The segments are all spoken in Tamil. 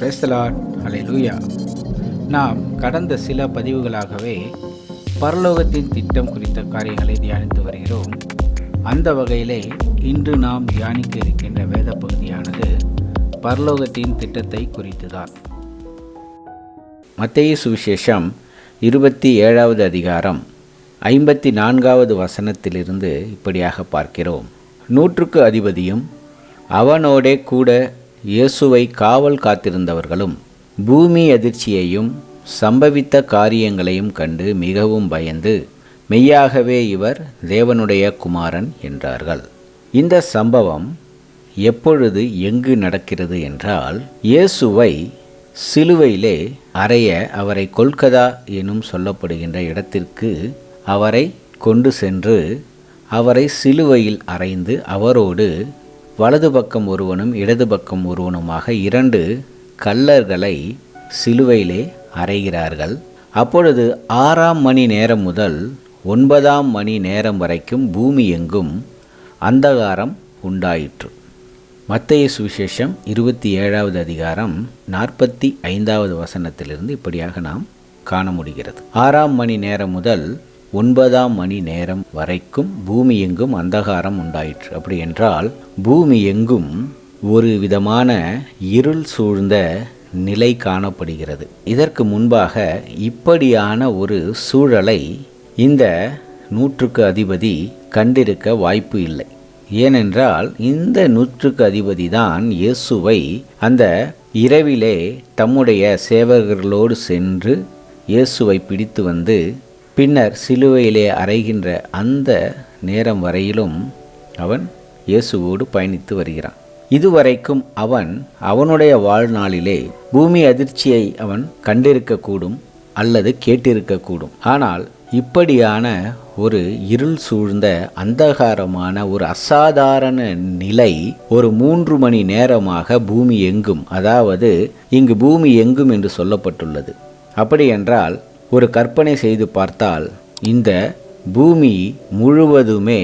பிரேஸ்தலாட் அலை நாம் கடந்த சில பதிவுகளாகவே பரலோகத்தின் திட்டம் குறித்த காரியங்களை தியானித்து வருகிறோம். அந்த வகையிலே இன்று நாம் தியானிக்க இருக்கின்ற வேத பகுதியானது பரலோகத்தின் திட்டத்தை குறித்துதான். மத்திய சுவிசேஷம் இருபத்தி ஏழாவது அதிகாரம் ஐம்பத்தி நான்காவது வசனத்திலிருந்து இப்படியாக பார்க்கிறோம். நூற்றுக்கு அதிபதியும் அவனோடே கூட இயேசுவை காவல் காத்திருந்தவர்களும் பூமி அதிர்ச்சியையும் சம்பவித்த காரியங்களையும் கண்டு மிகவும் பயந்து மெய்யாகவே இவர் தேவனுடைய குமாரன் என்றார்கள். இந்த சம்பவம் எப்பொழுது எங்கு நடக்கிறது என்றால் இயேசுவை சிலுவையிலே அறைய அவரை கொல்கதா எனும் சொல்லப்படுகின்ற இடத்திற்கு அவரை கொண்டு சென்று அவரை சிலுவையில் அறைந்து அவரோடு வலது பக்கம் ஒருவனும் இடது பக்கம் ஒருவனுமாக இரண்டு கல்லர்களை சிலுவையிலே அறைகிறார்கள். அப்பொழுது ஆறாம் மணி நேரம் முதல் ஒன்பதாம் மணி நேரம் வரைக்கும் பூமி எங்கும் அந்தகாரம் உண்டாயிற்று. மத்திய சுவிசேஷம் இருபத்தி ஏழாவது அதிகாரம் நாற்பத்தி ஐந்தாவது வசனத்திலிருந்து இப்படியாக நாம் காண முடிகிறது. ஆறாம் மணி நேரம் முதல் ஒன்பதாம் மணி நேரம் வரைக்கும் பூமி எங்கும் அந்தகாரம் உண்டாயிற்று. அப்படி என்றால் பூமி எங்கும் ஒரு விதமான இருள் சூழ்ந்த நிலை காணப்படுகிறது. இதற்கு முன்பாக இப்படியான ஒரு சூழலை இந்த நூற்றுக்கு அதிபதி கண்டிருக்க வாய்ப்பு இல்லை. ஏனென்றால் இந்த நூற்றுக்கு அதிபதி தான் இயேசுவை அந்த இரவிலே தம்முடைய சேவகர்களோடு சென்று இயேசுவை பிடித்து வந்து பின்னர் சிலுவையிலே அறைகின்ற அந்த நேரம் வரையிலும் அவன் இயேசுவோடு பயணித்து வருகிறான். இதுவரைக்கும் அவன் அவனுடைய வாழ்நாளிலே பூமி அதிர்ச்சியை அவன் கண்டிருக்கக்கூடும் அல்லது கேட்டிருக்கக்கூடும். ஆனால் இப்படியான ஒரு இருள் சூழ்ந்த அந்தகாரமான ஒரு அசாதாரண நிலை ஒரு மூன்று மணி நேரமாக பூமி எங்கும். அதாவது இங்கு பூமி எங்கும் என்று சொல்லப்பட்டுள்ளது. அப்படி என்றால் ஒரு கற்பனை செய்து பார்த்தால் இந்த பூமி முழுவதுமே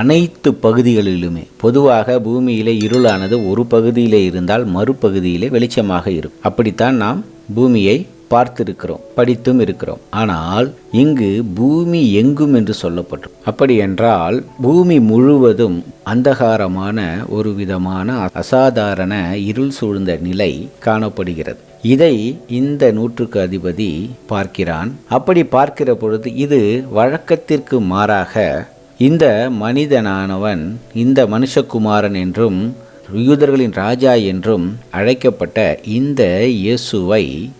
அனைத்து பகுதிகளிலுமே பொதுவாக பூமியிலே இருளானது ஒரு பகுதியிலே இருந்தால் மறுபகுதியிலே வெளிச்சமாக இருக்கும். அப்படித்தான் நாம் பூமியை பார்த்திருக்கிறோம் படித்தும் இருக்கிறோம். ஆனால் இங்கு பூமி எங்கும் என்று சொல்லப்படும் அப்படி என்றால் பூமி முழுவதும் அந்தகாரமான ஒரு விதமான அசாதாரண இருள் சூழ்ந்த நிலை காணப்படுகிறது. இதை இந்த நூற்றுக்கு அதிபதி பார்க்கிறான். அப்படி பார்க்கிற பொழுது இது வழக்கத்திற்கு மாறாக இந்த மனிதனானவன் இந்த மனுஷகுமாரன் என்றும் யூதர்களின் ராஜா என்றும் அழைக்கப்பட்ட இந்த இயேசுவை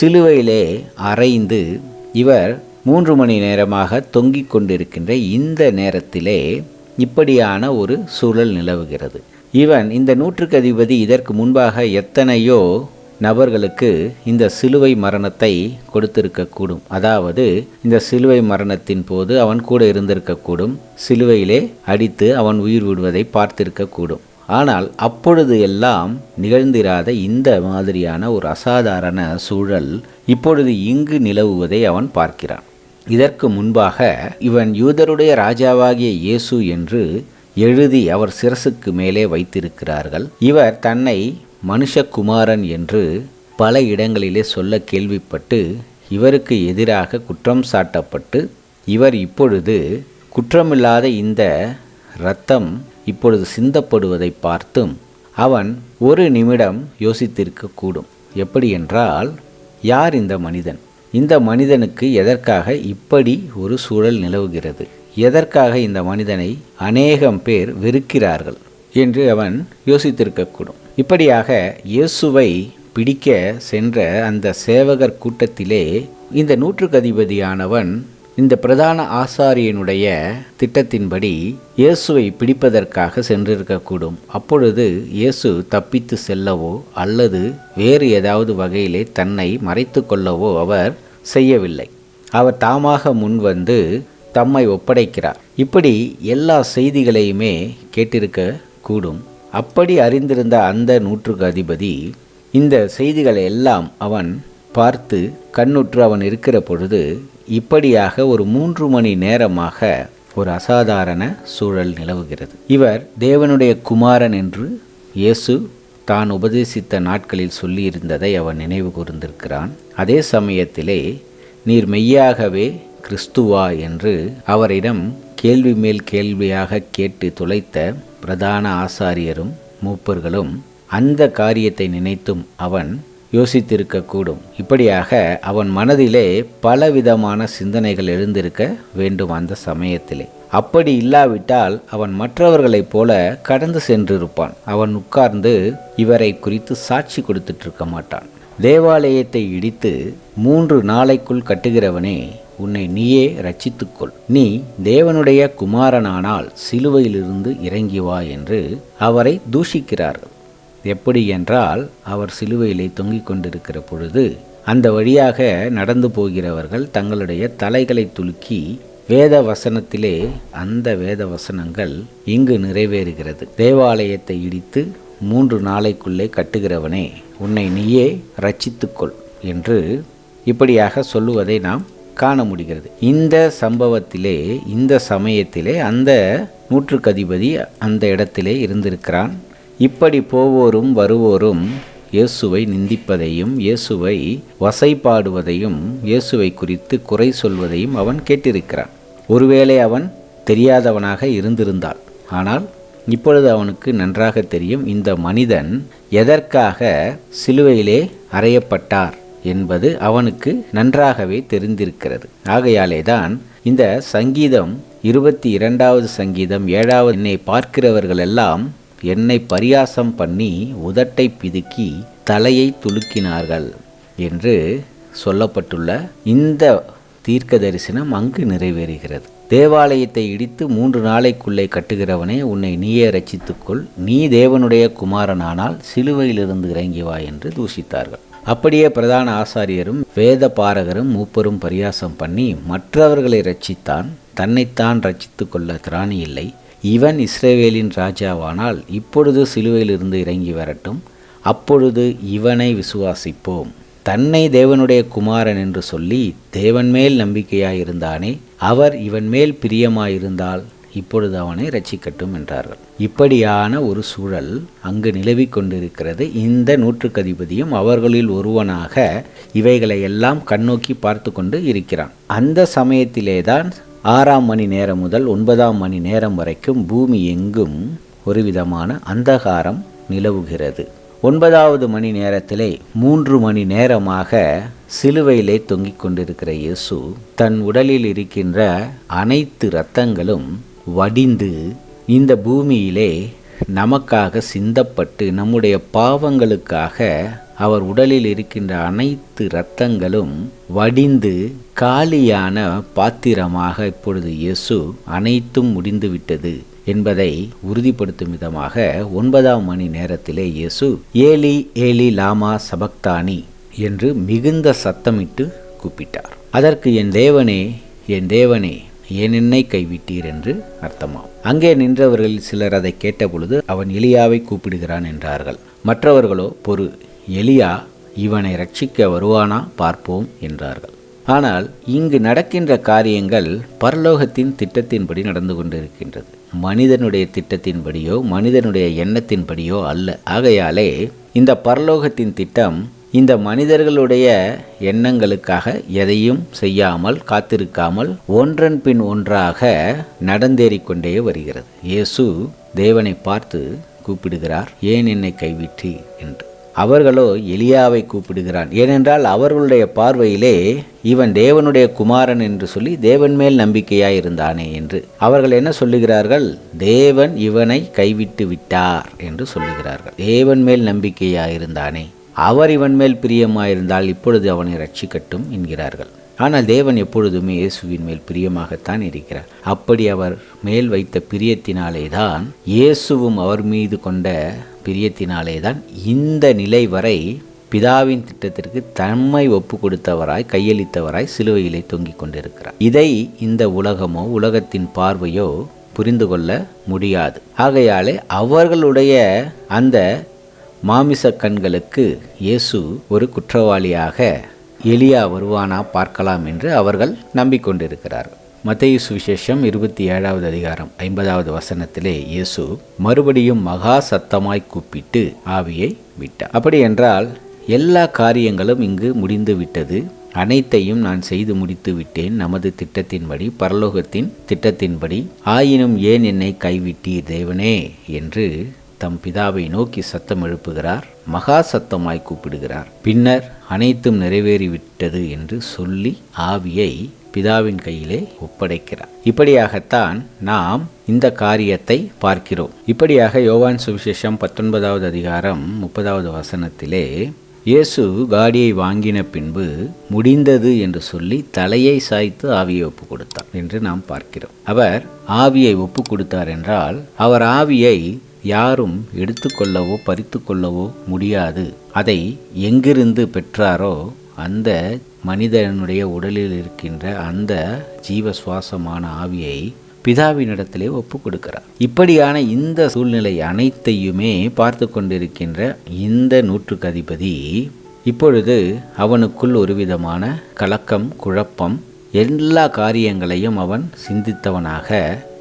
சிலுவையிலே அறைந்து இவர் மூன்று மணி நேரமாக தொங்கிக் கொண்டிருக்கின்ற இந்த நேரத்திலே இப்படியான ஒரு சூழல் நிலவுகிறது. இவன் இந்த நூற்றுக்கு அதிபதி இதற்கு முன்பாக எத்தனையோ நபர்களுக்கு இந்த சிலுவை மரணத்தை கொடுத்திருக்கக்கூடும். அதாவது இந்த சிலுவை மரணத்தின் போது அவன் கூட இருந்திருக்கக்கூடும். சிலுவையிலே அடித்து அவன் உயிர் விடுவதை பார்த்திருக்கக்கூடும். ஆனால் அப்பொழுது எல்லாம் நிகழ்ந்திராத இந்த மாதிரியான ஒரு அசாதாரண சூழல் இப்பொழுது இங்கு நிலவுவதை அவன் பார்க்கிறான். இதற்கு முன்பாக இவன் யூதருடைய ராஜாவாகிய இயேசு என்று எழுதி அவர் சிரசுக்கு மேலே வைத்திருக்கிறார்கள். இவர் தன்னை மனுஷகுமாரன் என்று பல இடங்களிலே சொல்ல கேள்விப்பட்டு இவருக்கு எதிராக குற்றம் சாட்டப்பட்டு இவர் இப்பொழுது குற்றமில்லாத இந்த இரத்தம் இப்பொழுது சிந்தப்படுவதை பார்த்தும் அவன் ஒரு நிமிடம் யோசித்திருக்கக்கூடும் எப்படி என்றால் யார் இந்த மனிதன்? இந்த மனிதனுக்கு எதற்காக இப்படி ஒரு சூழல் நிலவுகிறது? எதற்காக இந்த மனிதனை அநேகம் பேர் வெறுக்கிறார்கள்? என்று அவன் யோசித்திருக்கக்கூடும். இப்படியாக இயேசுவை பிடிக்க சென்ற அந்த சேவகர் கூட்டத்திலே இந்த நூற்றுக்கு அதிபதியானவன் இந்த பிரதான ஆசாரியனுடைய திட்டத்தின்படி இயேசுவை பிடிப்பதற்காக சென்றிருக்கக்கூடும். அப்பொழுது இயேசு தப்பித்து செல்லவோ அல்லது வேறு ஏதாவது வகையிலே தன்னை மறைத்து கொள்ளவோ அவர் செய்யவில்லை. அவர் தாமாக முன்வந்து தம்மை ஒப்படைக்கிறார். இப்படி எல்லா செய்திகளையுமே கேட்டிருக்க கூடும். அப்படி அறிந்திருந்த அந்த நூற்றுக்கு அதிபதி இந்த செய்திகளை எல்லாம் அவன் பார்த்து கண்ணுற்று அவன் இருக்கிற பொழுது இப்படியாக ஒரு மூன்று மணி நேரமாக ஒரு அசாதாரண சூழல் நிலவுகிறது. இவர் தேவனுடைய குமாரன் என்று இயேசு தான் உபதேசித்த நாட்களில் சொல்லியிருந்ததை அவன் நினைவு கூர்ந்திருக்கிறான். அதே சமயத்திலே நீர் மெய்யாகவே கிறிஸ்துவா என்று அவரிடம் கேள்வி மேல் கேள்வியாக கேட்டு துளைத்த பிரதான ஆசாரியரும் மூப்பர்களும் அந்த காரியத்தை நினைத்தும் அவன் யோசித்திருக்கக்கூடும். இப்படியாக அவன் மனதிலே பலவிதமான சிந்தனைகள் எழுந்திருக்க வேண்டும் அந்த சமயத்திலே. அப்படி இல்லாவிட்டால் அவன் மற்றவர்களைப் போல கடந்து சென்றிருப்பான். அவன் உட்கார்ந்து இவரை குறித்து சாட்சி கொடுத்துட்டு இருக்க மாட்டான். தேவாலயத்தை இடித்து மூன்று நாளைக்குள் கட்டுகிறவனே உன்னை நீயே ரட்சித்துக்கொள் நீ தேவனுடைய குமாரனானால் சிலுவையிலிருந்து இறங்கி வா என்று அவரை தூஷிக்கிறார்கள் எப்படி என்றால் அவர் சிலுவையிலே தொங்கிக் கொண்டிருக்கிற பொழுது அந்த வழியாக நடந்து போகிறவர்கள் தங்களுடைய தலைகளை துலுக்கி வேத வசனத்திலே அந்த வேத வசனங்கள் இங்கு நிறைவேறுகிறது. தேவாலயத்தை இடித்து மூன்று நாளைக்குள்ளே கட்டுகிறவனே உன்னை நீயே ரட்சித்துக்கொள் என்று இப்படியாக சொல்லுவதை நாம் காண முடிகிறது. இந்த சம்பவத்திலே இந்த சமயத்திலே அந்த நூற்றுக்கதிபதி அந்த இடத்திலே இருந்திருக்கிறான். இப்படி போவோரும் வருவோரும் இயேசுவை நிந்திப்பதையும் இயேசுவை வசைப்பாடுவதையும் இயேசுவை குறித்து குறை சொல்வதையும் அவன் கேட்டிருக்கிறான். ஒருவேளை அவன் தெரியாதவனாக இருந்திருந்தாள் ஆனால் இப்பொழுது அவனுக்கு நன்றாக தெரியும் இந்த மனிதன் எதற்காக சிலுவையிலே அறையப்பட்டார்? என்பது அவனுக்கு நன்றாகவே தெரிந்திருக்கிறது. ஆகையாலே தான் இந்த சங்கீதம் இருபத்தி இரண்டாவது சங்கீதம் ஏழாவது என்னை பார்க்கிறவர்களெல்லாம் என்னை பரியாசம் பண்ணி உதட்டை பிதுக்கி தலையை துலுக்கினார்கள் என்று சொல்லப்பட்டுள்ள இந்த தீர்க்க தரிசனம் அங்கு நிறைவேறுகிறது. தேவாலயத்தை இடித்து மூன்று நாளைக்குள்ளே கட்டுகிறவனே உன்னை நீயே ரச்சித்துக்கொள் நீ தேவனுடைய குமாரனானால் சிலுவையிலிருந்து இறங்கி வா என்று தூஷித்தார்கள். அப்படியே பிரதான ஆசாரியரும் வேத பாரகரும் மூப்பரும் பரியாசம் பண்ணி மற்றவர்களை ரட்சித்தான் தன்னைத்தான் ரட்சித்து கொள்ள திராணி இல்லை. இவன் இஸ்ரேவேலின் ராஜாவானால் இப்பொழுது சிலுவையிலிருந்து இறங்கி வரட்டும். அப்பொழுது இவனை விசுவாசிப்போம். தன்னை தேவனுடைய குமாரன் என்று சொல்லி தேவன் மேல் நம்பிக்கையாயிருந்தானே அவர் இவன் மேல் பிரியமாயிருந்தால் இப்பொழுது அவனை ரட்சிக்கட்டும் என்றார்கள். இப்படியான ஒரு சூழல் அங்கு நிலவிக் கொண்டிருக்கிறது. இந்த நூற்றுக்கதிபதியும் அவர்களில் ஒருவனாக இவைகளை எல்லாம் கண்ணோக்கி பார்த்து கொண்டு இருக்கிறான். அந்த சமயத்திலேதான் ஆறாம் மணி நேரம் முதல் ஒன்பதாம் மணி நேரம் வரைக்கும் பூமி எங்கும் ஒரு விதமான அந்தகாரம் நிலவுகிறது. ஒன்பதாவது மணி நேரத்திலே மூன்று மணி நேரமாக சிலுவையிலே தொங்கிக் கொண்டிருக்கிற இயேசு தன் உடலில் இருக்கின்ற அனைத்து இரத்தங்களும் வடிந்து இந்த பூமியிலே நமக்காக சிந்தப்பட்டு நம்முடைய பாவங்களுக்காக அவர் உடலில் இருக்கின்ற அனைத்து இரத்தங்களும் வடிந்து காலியான பாத்திரமாக இப்பொழுது இயேசு அனைத்தும் முடிந்துவிட்டது என்பதை உறுதிப்படுத்தும் விதமாக ஒன்பதாம் மணி நேரத்திலே இயேசு ஏலி ஏலி லாமா சபக்தானி என்று மிகுந்த சத்தமிட்டு கூப்பிட்டார். அதற்கு என் தேவனே என் தேவனே ஏன் என்னை கைவிட்டீர் என்று அர்த்தமாம். அங்கே நின்றவர்களில் சிலர் அதை கேட்டபொழுது அவன் எலியாவை கூப்பிடுகிறான் என்றார்கள். மற்றவர்களோ பொறு எலியா இவனை ரட்சிக்க வருவானா? பார்ப்போம் என்றார்கள். ஆனால் இங்கு நடக்கின்ற காரியங்கள் பரலோகத்தின் திட்டத்தின்படி நடந்து கொண்டிருக்கின்றது. மனிதனுடைய திட்டத்தின்படியோ மனிதனுடைய எண்ணத்தின்படியோ அல்ல. ஆகையாலே இந்த பரலோகத்தின் திட்டம் இந்த மனிதர்களுடைய எண்ணங்களுக்காக எதையும் செய்யாமல் காத்திருக்காமல் ஒன்றன் பின் ஒன்றாக நடந்தேறிக்கொண்டே வருகிறது. இயேசு தேவனை பார்த்து கூப்பிடுகிறார் ஏன் என்னை கைவிற்றி என்று. அவர்களோ எலியாவை கூப்பிடுகிறான். ஏனென்றால் அவர்களுடைய பார்வையிலே இவன் தேவனுடைய குமாரன் என்று சொல்லி தேவன் மேல் நம்பிக்கையாய் இருந்தானே என்று. அவர்கள் என்ன சொல்லுகிறார்கள்? தேவன் இவனை கைவிட்டு விட்டார் என்று சொல்லுகிறார்கள். தேவன் மேல் நம்பிக்கையாய் இருந்தானே அவர் இவன் மேல் பிரியமாயிருந்தால் இப்பொழுது அவனை ரட்சிக்கட்டும் என்கிறார்கள். ஆனால் தேவன் எப்பொழுதுமே இயேசுவின் மேல் பிரியமாகத்தான் இருக்கிறார். அப்படி அவர் மேல் வைத்த பிரியத்தினாலே தான் இயேசுவும் அவர் மீது கொண்ட பிரியத்தினாலே தான் இந்த நிலை வரை பிதாவின் திட்டத்திற்கு தன்மை ஒப்பு கொடுத்தவராய் கையளித்தவராய் சிலுவையிலே தொங்கிக் கொண்டிருக்கிறார். இதை இந்த உலகமோ உலகத்தின் பார்வையோ புரிந்து கொள்ள முடியாது. ஆகையாலே அவர்களுடைய அந்த மாமிச கண்களுக்கு இயேசு ஒரு குற்றவாளியாக எலியா வருவானா பார்க்கலாம் என்று அவர்கள் நம்பிக்கொண்டிருக்கிறார்கள் மத்தேயு சுவிசேஷம் இருபத்தி ஏழாவது அதிகாரம் ஐம்பதாவது வசனத்திலே இயேசு மறுபடியும் மகா சத்தமாய் கூப்பிட்டு ஆவியை விட்டார். அப்படி என்றால் எல்லா காரியங்களும் இங்கு முடிந்து விட்டது. அனைத்தையும் நான் செய்து முடித்து விட்டேன். நமது திட்டத்தின்படி பரலோகத்தின் திட்டத்தின்படி. ஆயினும் ஏன் என்னை கைவிட்டீர் தேவனே? என்று தம் பிதாவை நோக்கி சத்தம் எழுப்புகிறார் மகா சத்தமாய் கூப்பிடுகிறார். பின்னர் அனைத்தும் நிறைவேறிவிட்டது என்று சொல்லி ஆவியை பிதாவின் கையிலே ஒப்படைக்கிறார். இப்படியாகத்தான் நாம் இந்த காரியத்தை பார்க்கிறோம். இப்படியாக யோவான் சுவிசேஷம் பத்தொன்பதாவது அதிகாரம் முப்பதாவது வசனத்திலே இயேசு காடியை வாங்கின பின்பு முடிந்தது என்று சொல்லி தலையை சாய்த்து ஆவியை ஒப்பு கொடுத்தார் என்று நாம் பார்க்கிறோம். அவர் ஆவியை ஒப்பு கொடுத்தார் என்றால் அவர் ஆவியை யாரும் எடுத்துக்கொள்ளவோ பறித்து கொள்ளவோ முடியாது. அதை எங்கிருந்து பெற்றாரோ அந்த மனிதனுடைய உடலில் இருக்கின்ற அந்த ஜீவ சுவாசமான ஆவியை பிதாவினிடத்திலே ஒப்பு கொடுக்கிறார். இப்படியான இந்த சூழ்நிலை அனைத்தையுமே பார்த்து கொண்டிருக்கின்ற இந்த நூற்றுக்கு அதிபதி இப்பொழுது அவனுக்குள் ஒரு விதமான கலக்கம் குழப்பம் எல்லா காரியங்களையும் அவன் சிந்தித்தவனாக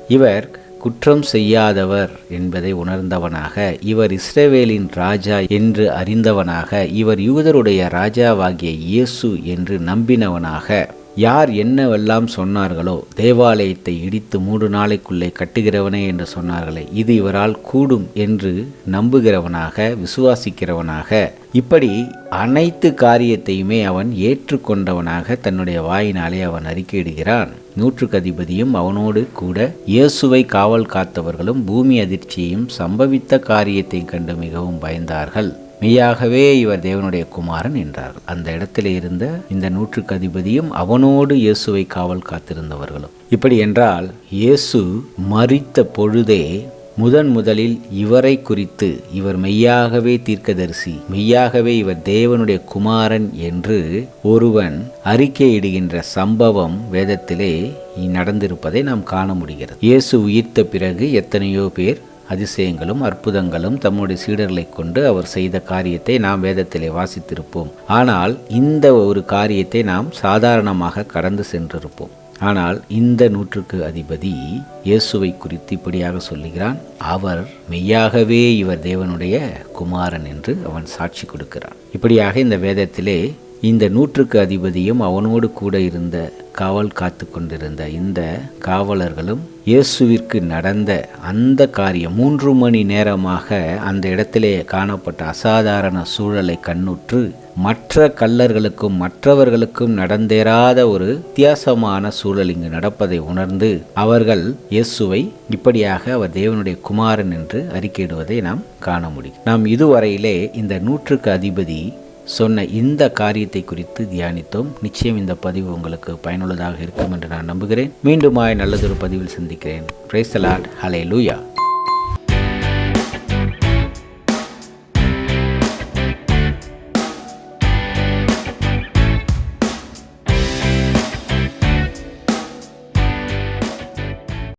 இவர் குற்றம் செய்யாதவர் என்பதை உணர்ந்தவனாக இவர் இஸ்ரேவேலின் ராஜா என்று அறிந்தவனாக இவர் யூதருடைய ராஜாவாகிய இயேசு என்று நம்பினவனாக. யார் என்னவெல்லாம் சொன்னார்களோ தேவாலயத்தை இடித்து மூன்று நாளைக்குள்ளே கட்டுகிறவனே என்று சொன்னார்களே இது இவரால் கூடும் என்று நம்புகிறவனாக விசுவாசிக்கிறவனாக. இப்படி அனைத்து காரியத்தையுமே அவன் ஏற்றுக்கொண்டவனாக தன்னுடைய வாயினாலே அவன் அறிக்கையிடுகிறான். நூற்றுக்கு அதிபதியும் அவனோடு கூட இயேசுவை காவல் காத்தவர்களும் பூமி அதிர்ச்சியையும் சம்பவித்த காரியத்தை கண்டு மிகவும் பயந்தார்கள். மெய்யாகவே இவர் தேவனுடைய குமாரன் என்றார்கள் அந்த இடத்தில் இருந்த இந்த நூற்றுக்கு அதிபதியும் அவனோடு இயேசுவை காவல் காத்திருந்தவர்களும். இப்படி என்றால் இயேசு மறித்த பொழுதே முதன் முதலில் இவரை குறித்து இவர் மெய்யாகவே தீர்க்கதரிசி மெய்யாகவே இவர் தேவனுடைய குமாரன் என்று ஒருவன் அறிக்கையிடுகின்ற சம்பவம் வேதத்திலே நடந்திருப்பதை நாம் காண முடிகிறது. இயேசு உயிர்த்த பிறகு எத்தனையோ பேர் அதிசயங்களும் அற்புதங்களும் தம்முடைய சீடர்களை கொண்டு அவர் செய்த காரியத்தை நாம் வேதத்திலே வாசித்திருப்போம். ஆனால் இந்த ஒரு காரியத்தை நாம் சாதாரணமாக கடந்து சென்றிருப்போம். ஆனால் இந்த நூற்றுக்கு அதிபதி இயேசுவை குறித்து இப்படியாக சொல்லுகிறான் அவர் மெய்யாகவே இவர் தேவனுடைய குமாரன் என்று அவன் சாட்சி கொடுக்கிறான். இப்படியாக இந்த வேதத்திலே இந்த நூற்றுக்கு அதிபதியும் அவனோடு கூட இருந்த காவல் காத்து கொண்டிருந்த இந்த காவலர்களும் இயேசுவிற்கு நடந்த அந்த காரியம் மூன்று மணி நேரமாக அந்த இடத்திலே காணப்பட்ட அசாதாரண சூழலை கண்ணுற்று மற்ற கல்லர்களுக்கும் மற்றவர்களுக்கும் நடந்தேறாத ஒரு வித்தியாசமான சூழல் இங்கு நடப்பதை உணர்ந்து அவர்கள் இயேசுவை இப்படியாக அவர் தேவனுடைய குமாரன் என்று அறிக்கையிடுவதை நாம் காண முடியும். நாம் இதுவரையிலே இந்த நூற்றுக்கு அதிபதி சொன்ன இந்த காரியத்தை குறித்து தியானித்தோம். நிச்சயம் இந்த பதிவு உங்களுக்கு பயனுள்ளதாக இருக்கும் என்று நான் நம்புகிறேன். மீண்டுமாய் நல்லதொரு பதிவில் சந்திக்கிறேன். பிரைஸ் ஹலே லூயா